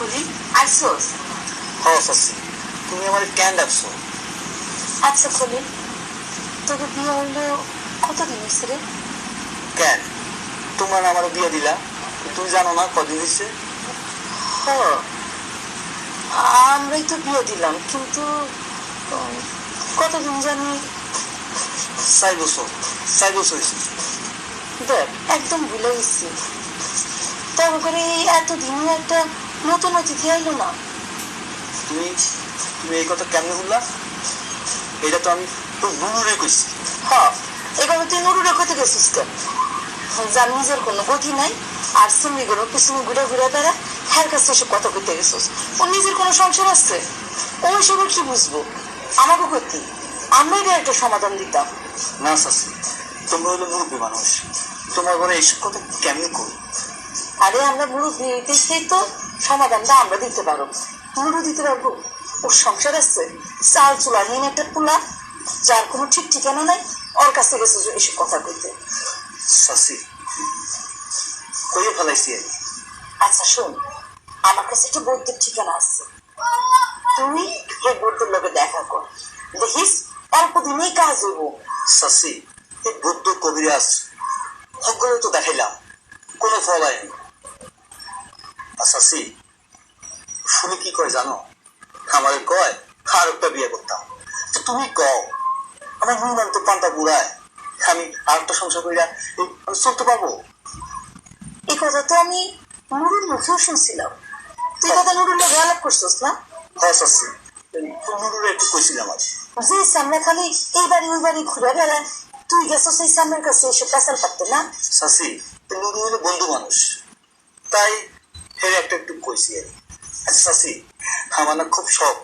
কলি আইসোস। হ চাচি তুমি আমার কেন ডাকছো। আচ্ছা কলি তোকে বিয়ে হইল কতদিন হয়েছে রে? কেন তোমার আমার বিয়ে দিলা। তুমি জানো না কদিন হয়েছে? হ আমরাই তো বিয়ে দিলাম কিন্তু কতদিন জানি? চার বছর চার বছর হয়েছে। দেখ একদম ভুলে গেছি। এই এতদিনই একটা নতুন অতিথি আইলো না। তুমি তুমি এই কথা কেমনে বললা? এটা তো আমি তো নুনুরে কইছি। হ এখানে তুই নুরুরে কোথায় গেছিস কেন? যার নিজের কোনো গতি নাই আর সিমি গুলো পিছনে ঘুরে ঘুরে বেড়া হ্যার কাছে এসে কথা কইতে গেছিস? ওর নিজের কোনো সংসার আছে? ওই সবার কি বুঝব? আমাকে গতি আমরা এটা একটা সমাধান দিতাম। না চাচি তোমরা হলো মুরব্বী মানুষ। তোমার ঘরে এইসব কথা কেমনে করি আরে আমরা মুরব্বী দেখতেই তো সমাধানটা আমরা দিতে পারব মুরু দিতে পারব। ওর সংসার আছে। চাল চুলাহীন একটা পোলা। যার কোনো ঠিক ঠিকানা নাই ওর কাছে গেছে এসব কথা কইতে। চাচি কইয়ে ফেলাইছি। আচ্ছা শোন। আমার কাছে একটা বৈদ্যুতিক ঠিকানা আছে। তুই এই বৈদ্যুর লোকে দেখা কর। দেখিস অল্প দিনেই কাজ হইব। চাচি এই বৌদ্ধ কবিরাজ সকলে তো দেখাইলাম। কোনো ফল হয়নি আর চাচি শুনে কি কয় জানো? আমার কয় আর একটা বিয়ে করতাম তো তুমি কও আমার নুন তো পান্তা বুড়ায় আমি আরেকটা সংসার করিয়া চলতে পারব? এই কথা তো আমি নুরুর মুখেও শুনছিলাম। তুই কথা নুরুর লোকে আলাপ করছিস না? হ্যাঁ চাচি নুনুরে একটু কইছিলাম আজ। যে সামনে খালি এই বাড়ি ওই বাড়ি ঘুরে বেড়ায় তুই গেছো সেই সামনের কাছে এসে পেশাল পারতে না? নুনু হলো বন্ধু মানুষ। তাই ফের একটা একটু কইছি আর কি। আচ্ছা আমার খুব শখ